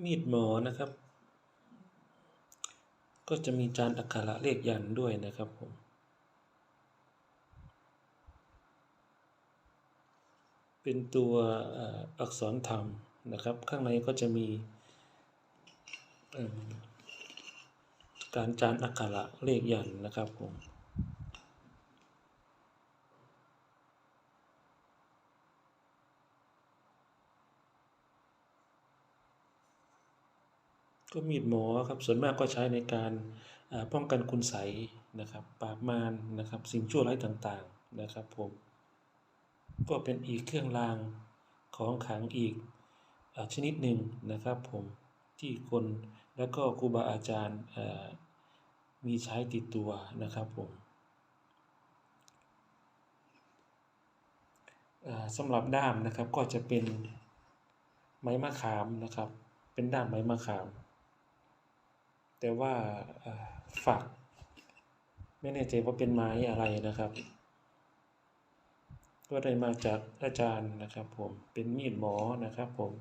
มีดหมอนะครับ ก็จะมีจานอักขระเลขยันด้วยนะครับผมเป็นตัวอักษรธรรมนะครับ ข้างในก็จะมีการจานอักขระเลขยันนะครับผม ก็มีดหมอครับส่วนมากก็ใช้ในการป้องกันคุณไสนะครับปราบมารนะครับ สิ่งชั่วร้ายต่างๆนะครับผมก็เป็นอีกเครื่องรางของขลังอีกอชนิดหนึ่งนะครับผมที่คนแล้วก็ครูบาอาจารย์มีใช้ติดตัวนะครับผมอ่าสำหรับด้ามนะครับก็จะเป็นไม้มะขามนะครับ เป็นด้ามไม้มะขาม แต่ว่าฝัก ไม่แน่ใจว่าเป็นไม้อะไรนะครับ ก็ได้มาจากอาจารย์นะครับผมเป็นมีดหมอนะครับผม